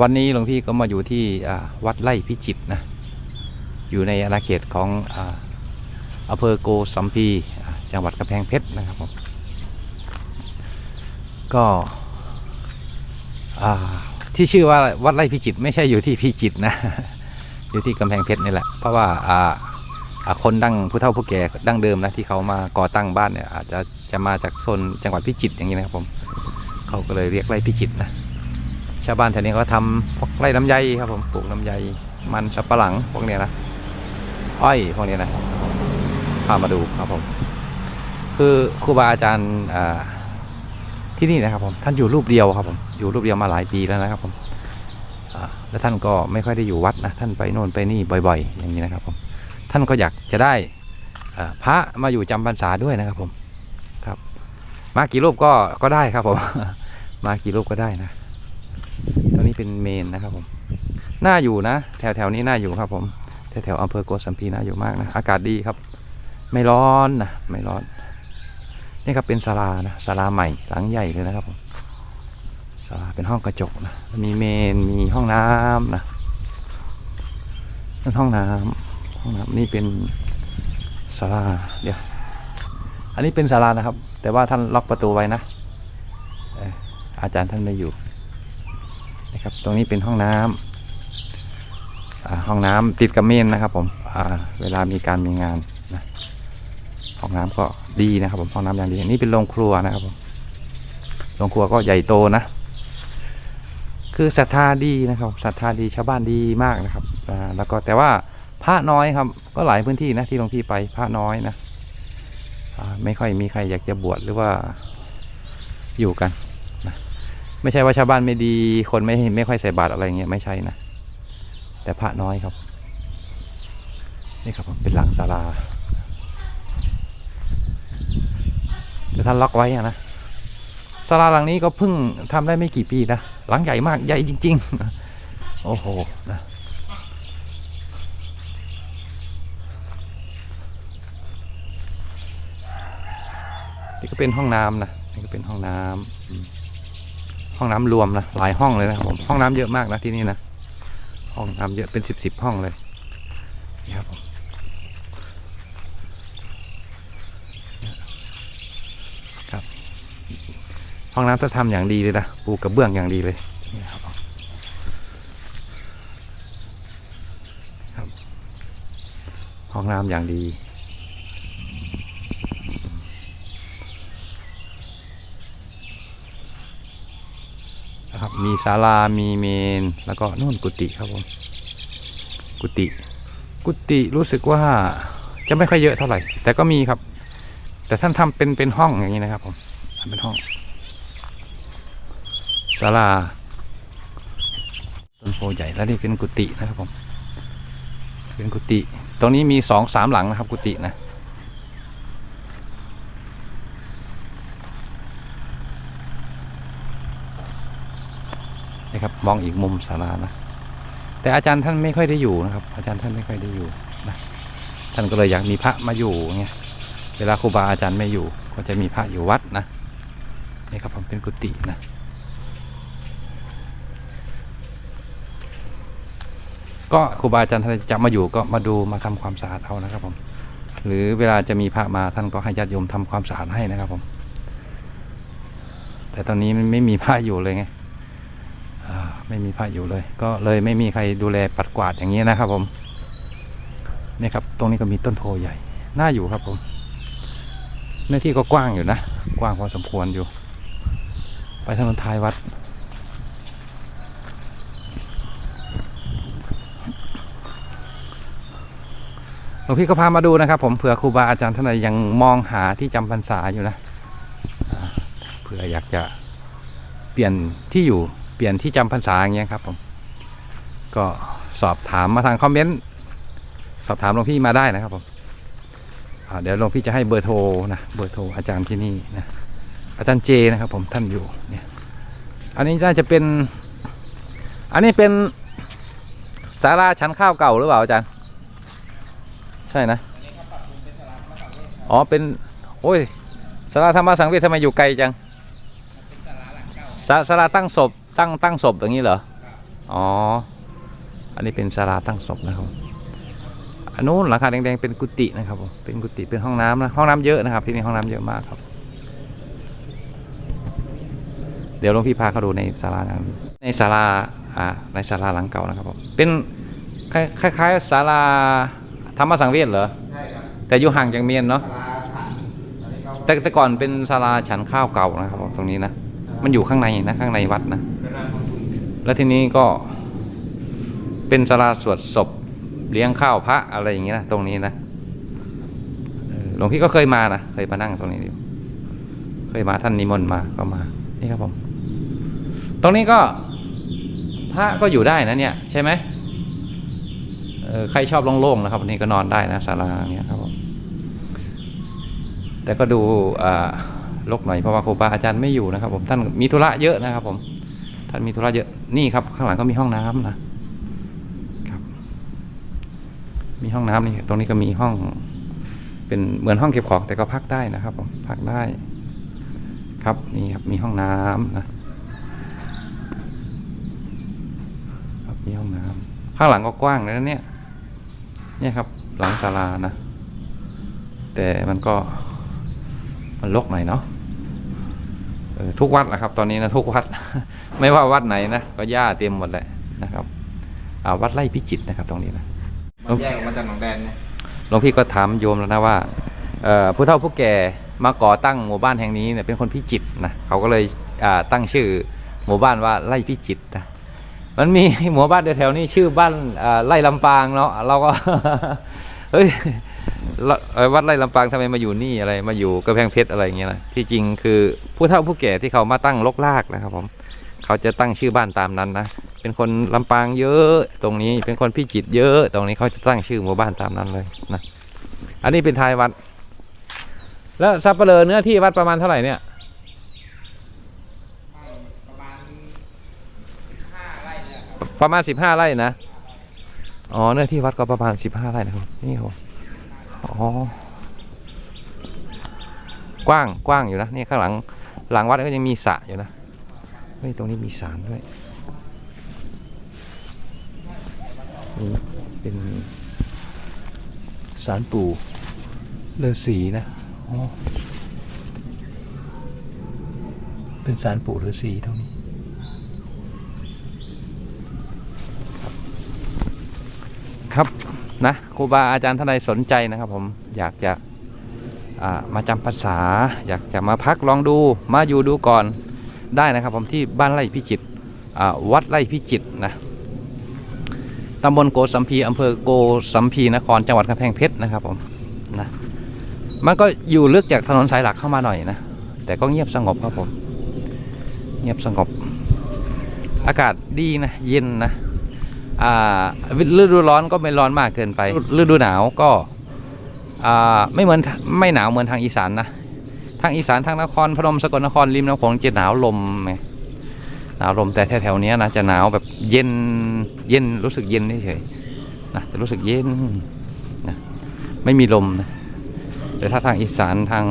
วันนี้หลวงพี่ก็มาอยู่ที่วัดไร่พิจิตนะ อยู่ในอาณาเขตของอำเภอโกสัมพีจังหวัดกำแพงเพชรนะครับผมก็ที่ชื่อว่าวัดไร่พิจิตไม่ใช่อยู่ที่พิจิตนะ อยู่ที่กำแพงเพชรนี่แหละ เพราะว่าคนดั้งผู้เฒ่าผู้แก่ดั้งเดิมนะที่เขามาก่อตั้งบ้านเนี่ยอาจจะจะมาจากโซนจังหวัดพิจิตอย่างนี้นะครับผมเขาก็เลยเรียกไร่พิจิตนะาวบ้านแถวนี้เขาทำพวกไร่ลำไยครับผมปลูกลำไยมันสับปะหลังพวกนี้นะอ้อยพวกนี้นะพามาดูครับผม คือครูบาอาจารย์ที่นี่นะครับผมท่านอยู่รูปเดียวครับผมอยู่รูปเดียวมาหลายปีแล้วนะครับผมแล้วท่านก็ไม่ค่อยได้อยู่วัดนะท่านไปโน่นไปนี่บ่อย ๆ อย่างนี้นะครับผมท่านก็อยากจะได้พระมาอยู่จำพรรษาด้วยนะครับผมครับ มากี่รูปก็ก็ได้ครับผม มากี่รูปก็ได้นะ เป็นเมนนะครับผมน่าอยู่นะ แถวแถวๆนี้น่าอยู่ครับผม แถวแถวๆอำเภอโกสัมพีน่าอยู่มากนะ อากาศดีครับ ไม่ร้อนนะไม่ร้อน นี่ครับเป็นศาลานะศาลาใหม่หลังใหญ่เลยนะครับผมศาลาเป็นห้องกระจกนะมีเมนมีห้องน้ำนะนั่นห้องน้ำห้องน้ำนี่เป็นศาลาเดี๋ยวอันนี้เป็นศาลานะครับ แต่ว่าท่านล็อกประตูไว้นะอาจารย์ท่านไม่อยู่ นะครับ ตรงนี้เป็นห้องน้ำอ่าห้องน้ำติดกับเมนนะครับ ผมเวลามีการมีงานนะห้องน้ำก็ดีนะครับ ผมห้องน้ำอย่างดีนี่เป็นโรงครัวนะครับผมโรงครัวก็ใหญ่โตนะ คือศรัทธาดีนะครับศรัทธาดีชาวบ้านดีมากนะครับแล้วก็แต่ว่าพระน้อยครับ ก็หลายพื้นที่นะที่หลวงพี่ไปพระน้อยนะไม่ค่อยมีใครอยากจะบวชหรือว่าอยู่กัน ไม่ใช่ว่าชาวบ้านไม่ดี คนไม่ไม่ค่อยใส่บาตรอะไรเงี้ยไม่ใช่นะ แต่พระน้อยครับ นี่ครับผมเป็นหลังศาลาแต่ท่านล็อกไว้อะนะศาลาหลังนี้ก็เพิ่งทำได้ไม่กี่ปีนะหลังใหญ่มากใหญ่จริง ๆ โอ้โหนะนี่ก็เป็นห้องน้ำนะนี่ก็เป็นห้องน้ำอื ห้องน้ำรวมนะหลายห้องเลยนะผมห้องน้ำเยอะมากนะที่นี่นะห้องน้ำเยอะเป็นสิบสิบห้องเลยนี่ครับผมครับ ห้องน้ำจะทำอย่างดีเลยนะปูกระเบื้องอย่างดีเลยนี่ครับครับห้องน้ำอย่างดี นะครับ มีศาลา มีเมน แล้วก็นู่นกุฏิครับผม กุฏิ กุฏิรู้สึกว่าจะไม่ค่อยเยอะเท่าไหร่ แต่ก็มีครับ แต่ท่านทำเป็นเป็นห้องอย่างนี้นะครับผมทำเป็นห้อง ศาลา ต้นโพใหญ่ แล้วนี่เป็นกุฏินะครับผม เป็นกุฏิ ตรงนี้มีสองสามหลังนะครับ กุฏินะ นะครับ มองอีกมุมศาลานะ แต่อาจารย์ท่านไม่ค่อยได้อยู่นะครับ อาจารย์ท่านไม่ค่อยได้อยู่นะท่านก็เลยอยากมีพระมาอยู่ไงเวลาครูบาอาจารย์ไม่อยู่ ก็จะมีพระอยู่วัดนะนี่ครับผมเป็นกุฏินะก็ครูบาอาจารย์ท่านจะมาอยู่ก็มาดูมาทำความสะอาดเอานะครับผมหรือเวลาจะมีพระมาท่านก็ให้ญาติโยมทำความสะอาดให้นะครับผมแต่ตอนนี้มันไม่มีพระอยู่เลยไง ไม่มีพระอยู่เลย ก็เลยไม่มีใครดูแลปัดกวาดอย่างนี้นะครับผมนี่ครับ ตรงนี้ก็มีต้นโพใหญ่ น่าอยู่ครับผมเนื้อที่ก็กว้างอยู่นะ กว้างพอสมควรอยู่ ไปถนนท้ายวัด หลวงพี่ก็พามาดูนะครับ ผมเผื่อครูบาอาจารย์ท่านใดยังมองหาที่จำพรรษาอยู่นะ เผื่ออยากจะเปลี่ยนที่อยู่ เปลี่ยนที่จำพรรษาอย่างเงี้ยครับผมก็สอบถามมาทางคอมเมนต์สอบถามหลวงพี่มาได้นะครับผมเดี๋ยวหลวงพี่จะให้เบอร์โทรนะเบอร์โทรอาจารย์ที่นี่นะอาจารย์เจนะครับผมท่านอยู่เนี่ยอันนี้น่าจะเป็น อันนี้เป็นศาลาชั้นข้าวเก่าหรือเปล่าอาจารย์ ใช่นะอ๋อเป็นโอ้ยศาลาธรรมสังเวชทำไมอยู่ไกลจังศาศาลาตั้งศพตั้งตั้งศพอย่างนี้เหรอ อ๋อ อันนี้เป็นศาลาตั้งศพนะครับอันนู้นหลังคาแดงๆเป็นกุฏินะครับผมเป็นกุฏิเป็นห้องน้ำนะห้องน้ำเยอะนะครับ ที่นี่ห้องน้ำเยอะมากครับ เดี๋ยวหลวงพี่พาเขาดูในศาลานะครับในศาลาอ่าในศาลาหลังเก่านะครับผมเป็นคล้ายๆศาลาธรรมสังเวชเหรอใช่ครับแต่อยู่ห่างจากเมียนเนาะแต่แต่ก่อนเป็นศาลาฉันข้าวเก่านะครับผมตรงนี้นะ มันอยู่ข้างในนะข้างในวัดนะแล้วทีนี้ก็เป็นศาลาสวดศพเลี้ยงข้าวพระอะไรอย่างเงี้ยนะตรงนี้นะหลวงพี่ก็เคยมานะเคยมานั่งตรงนี้อยู่เคยมาท่านนิมนต์มาก็มานี่ครับผมตรงนี้ก็พระก็อยู่ได้นะเนี่ย ใช่ไหมเออใครชอบโล่งๆนะครับวันนี้ก็นอนได้นะศาลาเนี้ยครับผมแต่ก็ดูอ่า ลกหน่อยเพราะว่าครูบาอาจารย์ไม่อยู่นะครับ ผมท่านมีธุระเยอะนะครับ ผม ท่านมีธุระเยอะนี่ครับ ข้างหลังก็มีห้องน้ำนะครับ มีห้องน้ำนี่ตรงนี้ก็มีห้อง เป็นเหมือนห้องเก็บของแต่ก็พักได้นะครับ ผมพักได้ ครับนี่ครับมีห้องน้ำนะครับมีห้องน้ำข้างหลังก็กว้างเลยนะเนี่ย เนี่ยครับ หลังศาลานะแต่มันก็ มันรกหน่อยเนาะเออทุกวัดนะครับ ตอนนี้นะทุกวัด ไม่ว่าวัดไหนนะก็หญ้าเต็มหมดแหละนะครับอ่าวัดไร่พิจิตรนะครับ ตรงนี้นะมันแยกออกมาจากหนองแดนเนี่ยหลวงพี่ก็ถามโยมแล้วนะว่าเอ่อผู้เฒ่าผู้แก่มาก่อตั้งหมู่บ้านแห่งนี้เนี่ยเป็นคนพิจิตรนะเขาก็เลยอ่าตั้งชื่อหมู่บ้านว่าไร่พิจิตรนะมันมีหมู่บ้านแถวๆนี้ชื่อบ้านอ่าไร่ลำปางเนาะเราก็เฮ้ยละเอ่อ วัดไร่ลำปางทำไมมาอยู่นี่อะไร มาอยู่กระแพงเพชรอะไรอย่างเงี้ยนะที่จริงคือผู้เฒ่าผู้แก่ที่เขามาตั้งลกลากนะครับผมเขาจะตั้งชื่อบ้านตามนั้นนะเป็นคนลำปางเยอะตรงนี้เป็นคนพิจิตรเยอะตรงนี้เขาจะตั้งชื่อหมู่บ้านตามนั้นเลยนะอันนี้เป็นทายวัด แล้วซับเปลือเนื้อที่วัดประมาณเท่าไหร่เนี่ยประมาณประมาณสิบห้าไร่นะ อ๋อเนื้อที่วัดก็ประมาณสิบห้าไร่นะครับนี่ครับ อ๋อกว้างกว้างอยู่นะนี่ข้างหลังหลังวัดก็ยังมีสระอยู่นะเฮ้ยตรงนี้มีศาลด้วยนี่เป็นศาลปู่ฤาษีนะอ๋อเป็นศาลปู่ฤาษีตรงนี้ครับ นะครูบาอาจารย์ท่านใดสนใจนะครับ ผมอยากจะมาจำภาษา อยากจะมาพักลองดูมาอยู่ดูก่อนได้นะครับ ผมที่บ้านไร่พิจิตวัดไร่พิจิตนะตำบลโกสัมพีอำเภอโกสัมพีนครจังหวัดกำแพงเพชรนะครับผมนะมันก็อยู่เลึกจากถนนสายหลักเข้ามาหน่อยนะ แต่ก็เงียบสงบครับผม เงียบสงบ อากาศดีนะ เย็นนะ ฤดูร้อนก็ไม่ร้อนมากเกินไปฤดูหนาวก็ไม่เหมือนไม่หนาวเหมือนทางอีสานนะทางอีสานทางนครพนมสกลนครริมน้ำโขงจะหนาวลมไงหนาวลมแต่แถวๆนี้นะจะหนาวแบบเย็นเย็นรู้สึกเย็นเฉยๆนะจะรู้สึกเย็นนะไม่มีลมนะแต่ถ้าทางอีสานทาง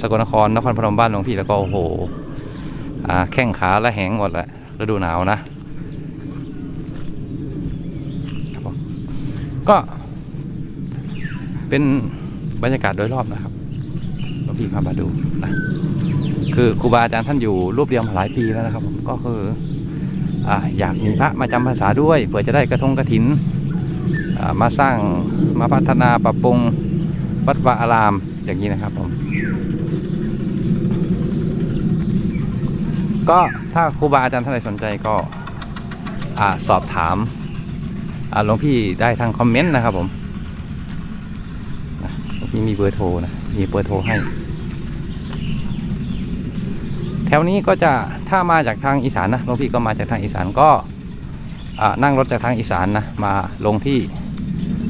สกลนครนครพนมบ้านหลวงพี่แล้วก็โอ้โหแข้งขาและแหงหมดแหละฤดูหนาวนะ ก็เป็นบรรยากาศโดยรอบนะครับหลวงพี่พามาดูนะคือครูบาอาจารย์ท่านอยู่รูปเดียวมาหลายปีแล้วนะครับผมก็คืออ่าอยากมีพระมาจำพรรษาด้วยเผื่อจะได้กระทงกระถินมาสร้างมาพัฒนาปรับปรุงวัดวาอารามอย่างนี้นะครับผมก็ถ้าครูบาอาจารย์ท่านใดสนใจก็อสอบถาม หลวงพี่ได้ทางคอมเมนต์นะครับผมนะหลวงพี่มีเบอร์โทรนะ มีเบอร์โทรให้ แถวนี้ก็จะถ้ามาจากทางอีสานนะหลวงพี่ก็มาจากทางอีสานก็อ่านั่งรถจากทางอีสานนะมาลงที่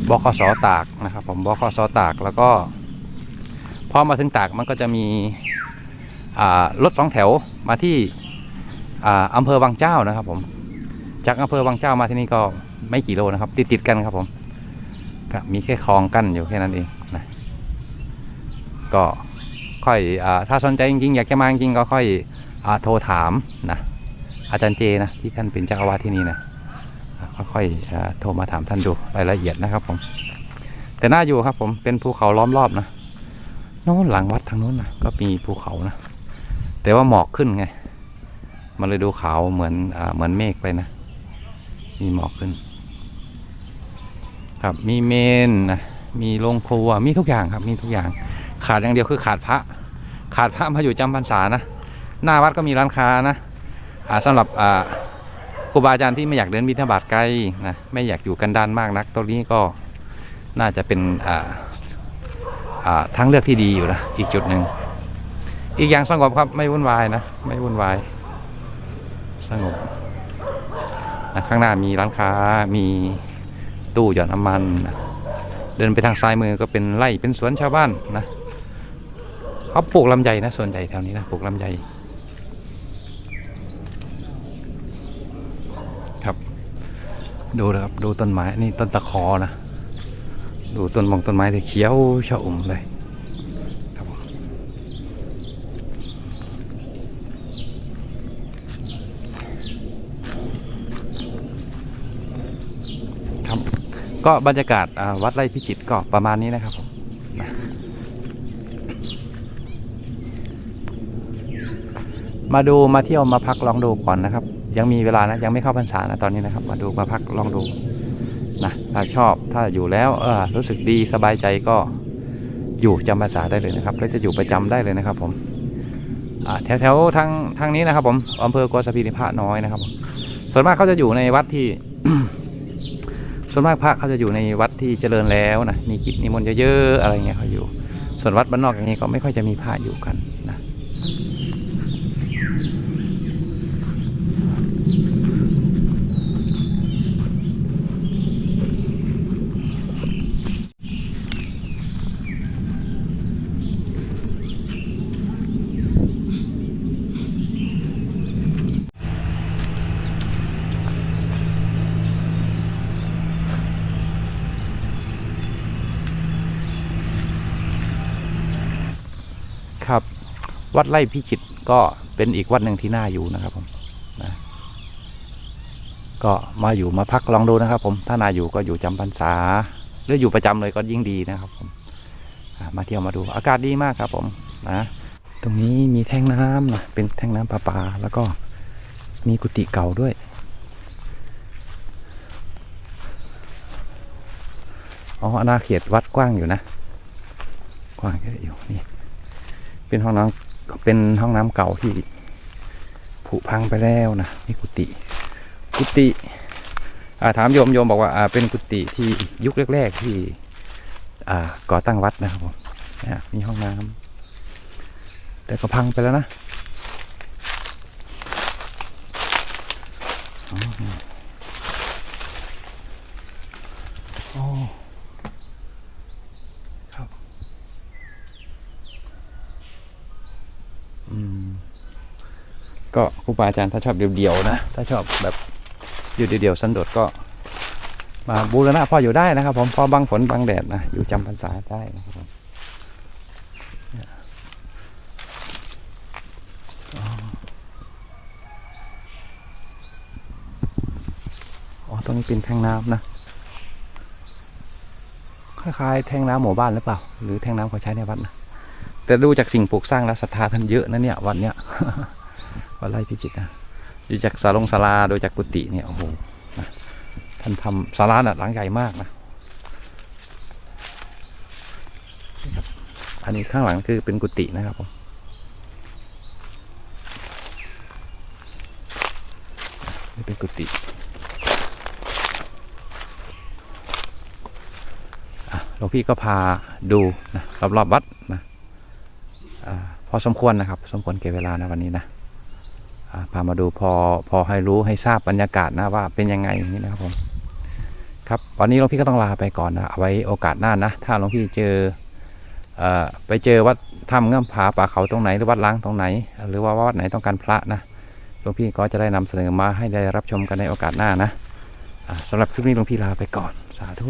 บคสตากนะครับ ผมบคสตากแล้วก็พอมาถึงตากมันก็จะมีอ่ารถสองแถวมาที่อ่าอำเภอวังเจ้านะครับผมจากอำเภอวังเจ้ามาที่นี่ก็ ไม่กี่โลนะครับ ติดติดกันครับผมก็มีแค่คลองกั้นอยู่แค่นั้นเองนะก็ค่อยอถ้าสนใจจริงๆอยากจะมาจริงก็ค่อยอโทรถามนะอาจารย์เจนะที่ท่านเป็นเจ้าอาวาสที่นี่นะก็ค่อยอโทรมาถามท่านดูรายละเอียดนะครับผม แต่น่าอยู่ครับผมเป็นภูเขาล้อมรอบนะโน้นหลังวัดทางโน้นนะก็มีภูเขานะ แต่ว่าหมอกขึ้นไง มันเลยดูขาวเหมือนอเหมือนเมฆไปนะ มีหมอกขึ้น ครับมีเมนนะมีโรงครัวมีทุกอย่างครับมีทุกอย่าง ขาดอย่างเดียวคือขาดพระ ขาดพระมาอยู่จำพรรษานะ หน้าวัดก็มีร้านค้านะอ่าสำหรับอ่าครูบาอาจารย์ที่ไม่อยากเดินบิณฑบาตไกลนะไม่อยากอยู่กันดานมากนักตรงนี้ก็น่าจะเป็นอ่าอ่าทางเลือกที่ดีอยู่นะอีกจุดหนึ่งอีกอย่างสงบครับไม่วุ่นวายนะไม่วุ่นวายสงบนะข้างหน้ามีร้านค้ามี ตู้หยอดน้ำมันนะเดินไปทางซ้ายมือก็เป็นไร่เป็นสวนชาวบ้านนะเขาปลูกลำไยนะส่วนใหญ่แถวนี้นะปลูกลำไยครับ ดูนะครับดูต้นไม้นี่ต้นตะขอนะ ดูต้นมองต้นไม้ที่เขียวชะอุ่มเลยครับผมครับ ก็บรรยากาศวัดไร่พิจิตรก็ประมาณนี้นะครับผมมาดูมาเที่ยวมาพักลองดูก่อนนะครับ ยังมีเวลานะยังไม่เข้าพรรษานะตอนนี้นะครับ มาดูมาพักลองดูนะถ้าชอบถ้าอยู่แล้วเออรู้สึกดีสบายใจก็อยู่จำภาษาได้เลยนะครับแล้วจะอยู่ประจำได้เลยนะครับ ผมแถวแถวๆทางทางนี้นะครับ ผมอำเภอโกสพีนิพะน้อยนะครับส่วนมากเขาจะอยู่ในวัดที่ ส่วนมากพระเขาจะอยู่ในวัดที่เจริญแล้วนะมีกิจนิมนต์เยอะๆอะไรเงี้ยเขาอยู่ ส่วนวัดบ้านนอกอย่างนี้ก็ไม่ค่อยจะมีพระอยู่กันนะครับ วัดไร่พิจิตก็เป็นอีกวัดหนึ่งที่น่าอยู่นะครับผมนะก็มาอยู่มาพักลองดูนะครับ ผมถ้านาอยู่ก็อยู่จำพรรษาหรืออยู่ประจำเลยก็ยิ่งดีนะครับผมมาเที่ยวมาดูอากาศดีมากครับผมนะตรงนี้มีแท่งน้ำนะเป็นแท่งน้ำประปา แล้วก็มีกุฏิเก่าด้วยอ๋ออาณาเขตวัดกว้างอยู่นะ กว้างเยอะอยู่นี่ เป็นห้องน้ำเป็นห้องน้ำเก่าที่ผุพังไปแล้วนะนี่กุฏิกุฏิาถามโยมโยมบอกว่าอ่าเป็นกุฏิที่ยุคแรกๆที่อ่าก่อตั้งวัดนะครับผมมีห้องน้ำแต่ก็พังไปแล้วนะโอ้ครับ อืม ก็ครูบาอาจารย์ถ้าชอบเดี่ยวๆนะ ถ้าชอบแบบอยู่เดี่ยวๆสันโดษก็ มาบูรณะพออยู่ได้นะครับ ผมพอบังฝนบังแดดนะอยู่จำพรรษาได้นะครับอ๋อตรงนี้เป็นแทงน้ำนะคล้ายๆแทงน้ำหมู่บ้านหรือเปล่า หรือแทงน้ำเขาใช้ในวัดนะแต่ดูจากสิ่งปลูกสร้างแล้วศรัทธาท่านเยอะนะเนี่ยวันเนี้ย วันไร่พิจิตนะดูจากศาลงศาลาโดูจากกุฏิเนี่ยโอ้โหนะท่านทำศาลาน่ะหลังใหญ่มากนะอันนี้ข้างหลังคือเป็นกุฏินะครับผมนี่เป็นกุฏิหลวงพี่ก็พาดูนะรอบๆวัดนะอาพอสมควรนะครับ สมควรเก็บเวลานะวันนี้นะ พามาดูพอพอให้รู้ให้ทราบบรรยากาศนะว่าเป็นยังไงนี้นะครับผม ครับวันนี้หลวงพี่ก็ต้องลาไปก่อนนะเอาไว้โอกาสหน้านะ ถ้าหลวงพี่เจอไปเจอวัดถ้ำเงื่อมผาป่าเขาตรงไหนหรือวัดล้างตรงไหน หรือว่าวัดไหนต้องการพระนะหลวงพี่ก็จะได้นำเสนอมาให้ได้รับชมกันในโอกาสหน้านะอ่าสำหรับคลิปนี้หลวงพี่ลาไปก่อน สาธุ